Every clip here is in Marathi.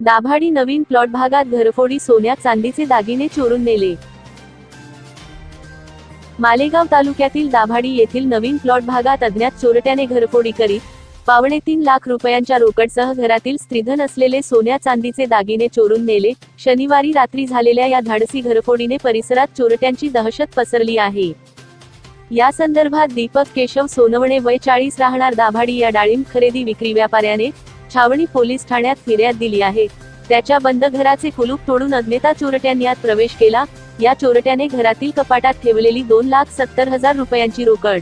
दाभाडी नवीन प्लॉट भागात घरफोडी सोन्या चांदीचे दागिने चोरून नेले. मालेगाव तालुक्यातील दाभाडी येथील नवीन प्लॉट भागात अज्ञात चोरट्याने घरफोडी करीत पावणे तीन लाख रुपयांच्या रोकडसह घरातील स्त्रीधन असलेले सोन्या चांदीचे दागिने चोरून नेले. शनिवारी रात्री झालेल्या या धाडसी घरफोडीने परिसरात चोरट्यांची दहशत पसरली आहे. या संदर्भात दीपक केशव सोनवणे वय चाळीस राहणार दाभाडी या डाळिंब खरेदी विक्री व्यापाऱ्याने छावणी पोलीस ठाण्यात फिर्याद दिली आहे. त्याच्या बंद घराचे कुलूप तोडून अज्ञाता चोरट्यांनी यात प्रवेश केला. या चोरट्याने घरातील कपाटात ठेवलेली दोन लाख सत्तर हजार रुपयांची रोकड.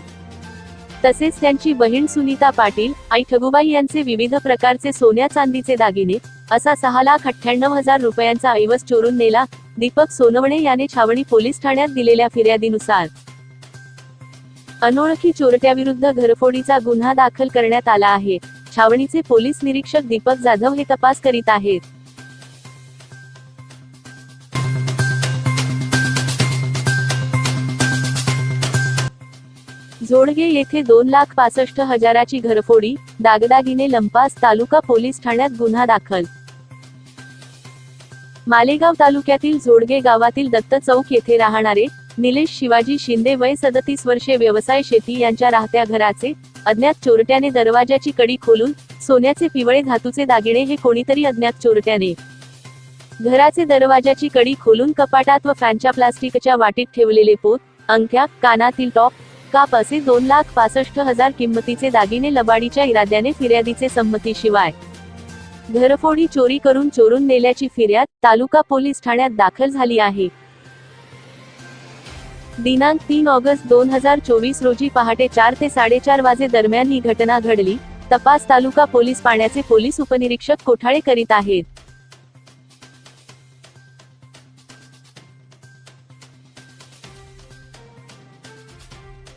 तसेच त्यांची बहीण सुनीता पाटील आई ठगुबाई यांचे विविध प्रकारचे सोन्या चांदीचे दागिने असा सहा लाख अठ्ठ्याण्णव हजार रुपयांचा ऐवज चोरून नेला. दीपक सोनवणे याने छावणी पोलीस ठाण्यात दिलेल्या फिर्यादीनुसार. अनोळखी चोरट्याविरुद्ध घरफोडीचा गुन्हा दाखल करण्यात आला आहे. छावणीचे पोलीस निरीक्षक दीपक जाधव हे तपास करीत आहेत. जोडगे येथे दोन लाख पासष्ट हजाराची घरफोडी दागदागिने लंपास तालुका पोलीस ठाण्यात गुन्हा दाखल. मालेगाव तालुक्यातील जोडगे गावातील दत्त चौक येथे राहणारे निलेश शिवाजी शिंदे वय सदतीस वर्षे व्यवसाय शेती यांच्या राहत्या घराचे अज्ञात चोरट्याने दरवाजाची कडी खोलून सोन्याचे पिवळे धातूचे दागिने हे कोणीतरी अज्ञात चोरट्याने. घराचे दरवाजाची कडी खोलून कपाटात व फॅनच्या प्लास्टिकच्या वाटीत ठेवलेले पोत अंगठ्या कानातील टॉप काप असे दोन लाख पासष्ट हजार किंमतीचे दागिने लबाडीच्या इराद्याने फिर्यादीचे संमतीशिवाय घरफोडी चोरी करून चोरून नेल्याची फिर्याद तालुका पोलीस ठाण्यात दाखल झाली आहे. दिनांक तीन ऑगस्ट दोन हजार चोवीस रोजी पहाटे चार ते साडेचार वाजे दरम्यान ही घटना घडली. तपास तालुका पोलीस पाण्याचे पोलीस उपनिरीक्षक कोठाळे करीत आहेत.